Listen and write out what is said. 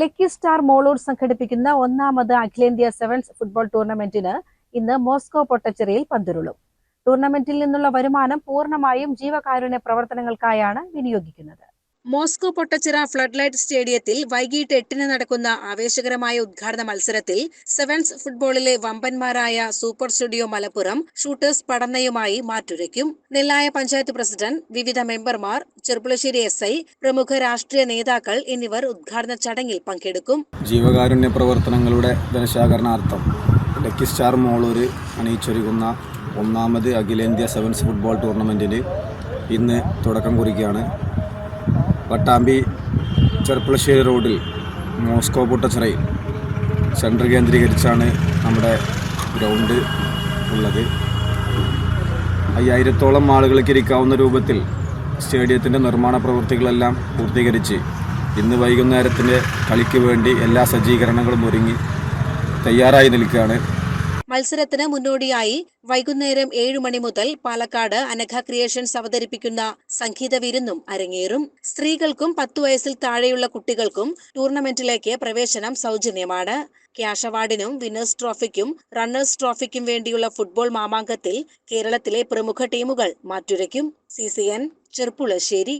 Lucky star Molur സംഘടിപ്പിക്കുന്ന ഒന്നാമത് അഖിലേന്ത്യാ സെവൻസ് ഫുട്ബോൾ ടൂർണമെന്റിന് ഇന്ന് മോസ്കോ പൊട്ടച്ചെറിയിൽ പന്തുരുളും. ടൂർണമെന്റിൽ നിന്നുള്ള വരുമാനം പൂർണമായും ജീവകാരുണ്യ പ്രവർത്തനങ്ങൾക്കായാണ് വിനിയോഗിക്കുന്നത്. മോസ്കോ പൊട്ടച്ചിറ ഫ്ലഡ് ലൈറ്റ് സ്റ്റേഡിയത്തിൽ വൈകിട്ട് എട്ടിന് നടക്കുന്ന ആവേശകരമായ ഉദ്ഘാടന മത്സരത്തിൽ സെവൻസ് ഫുട്ബോളിലെ വമ്പന്മാരായ സൂപ്പർ സ്റ്റുഡിയോ മലപ്പുറം ഷൂട്ടേഴ്സ് പടന്നയുമായി മാറ്റുരയ്ക്കും. നെല്ലായ പഞ്ചായത്ത് പ്രസിഡന്റ് വിവിധ മെമ്പർമാർ ചെറുപ്പുളശ്ശേരി എസ് ഐ പ്രമുഖ രാഷ്ട്രീയ നേതാക്കൾ എന്നിവർ ഉദ്ഘാടന ചടങ്ങിൽ പങ്കെടുക്കും. ജീവകാരുണ്യ പ്രവർത്തനങ്ങളുടെ ധനശേഖരണാർത്ഥം ലക്കി സ്റ്റാർ മോളൂര് അണിയിച്ചൊരുക്കുന്ന ഒന്നാമത് അഖിലേന്ത്യാ സെവൻസ് ഫുട്ബോൾ ടൂർണമെന്റിന് ഇന്ന് തുടക്കം കുറിക്കുകയാണ്. പട്ടാമ്പി ചെർപ്പളശ്ശേരി റോഡിൽ മോസ്കോ പൊട്ടച്ചിറയിൽ സെന്റർ കേന്ദ്രീകരിച്ചാണ് നമ്മുടെ ഗ്രൗണ്ട് ഉള്ളത്. അയ്യായിരത്തോളം ആളുകൾക്ക് ഇരിക്കാവുന്ന രൂപത്തിൽ സ്റ്റേഡിയത്തിന്റെ നിർമ്മാണ പ്രവൃത്തികളെല്ലാം പൂർത്തീകരിച്ച് ഇന്ന് വൈകുന്നേരത്തിന്റെ കളിക്ക് വേണ്ടി എല്ലാ സജ്ജീകരണങ്ങളും ഒരുങ്ങി തയ്യാറായി നിൽക്കുകയാണ്. മത്സരത്തിന് മുന്നോടിയായി വൈകുന്നേരം ഏഴു മണി മുതൽ പാലക്കാട് അനഘ ക്രിയേഷൻസ് അവതരിപ്പിക്കുന്ന സംഗീത വിരുന്നും അരങ്ങേറും. സ്ത്രീകൾക്കും പത്തു വയസ്സിൽ താഴെയുള്ള കുട്ടികൾക്കും ടൂർണമെന്റിലേക്ക് പ്രവേശനം സൗജന്യമാണ്. ക്യാഷ് അവാർഡിനും വിന്നേഴ്സ് ട്രോഫിക്കും റണ്ണേഴ്സ് ട്രോഫിക്കും വേണ്ടിയുള്ള ഫുട്ബോൾ മാമാങ്കത്തിൽ കേരളത്തിലെ പ്രമുഖ ടീമുകൾ മാറ്റുരയ്ക്കും. C C N Cherpulassery.